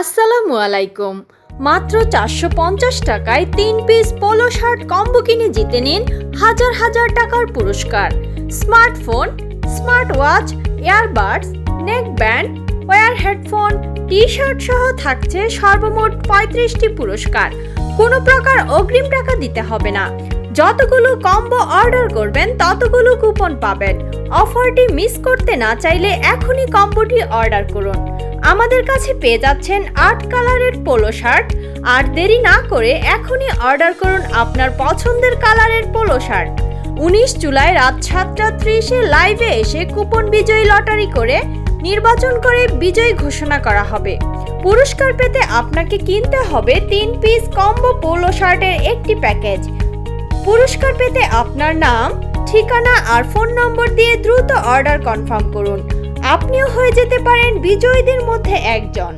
আসসালামু আলাইকুম। মাত্র চারশো পঞ্চাশ টাকায় তিন পিস পোলো শার্ট কম্বো কিনে জিতে নিন হাজার হাজার টাকার পুরস্কার। Smartphone smart watch earbuds neckband wire headphone T shirt সহ থাকছে সর্বমোট পঁয়ত্রিশটি পুরস্কার। কোনো প্রকার অগ্রিম টাকা দিতে হবে না। যতগুলো কম্বো অর্ডার করবেন ততগুলো কুপন পাবেন। অফারটি মিস করতে না চাইলে এখনই কম্বোটি অর্ডার করুন। আমাদের কাছে পেয়ে যাচ্ছেন আট কালারের পোলো শার্ট। আর দেরি না করে এখনই অর্ডার করুন আপনার পছন্দের কালারের পোলো শার্ট। উনিশ জুলাই রাত সাতটা ত্রিশে লাইভে এসে কুপন বিজয়ী লটারি করে নির্বাচন করে বিজয়ী ঘোষণা করা হবে। পুরস্কার পেতে আপনাকে কিনতে হবে তিন পিস কম্বো পোলো শার্টের একটি প্যাকেজ। পুরস্কার পেতে আপনার নাম, ঠিকানা আর ফোন নম্বর দিয়ে দ্রুত অর্ডার কনফার্ম করুন। আপনিও হয়ে যেতে পারেন বিজয়ীদের মধ্যে একজন।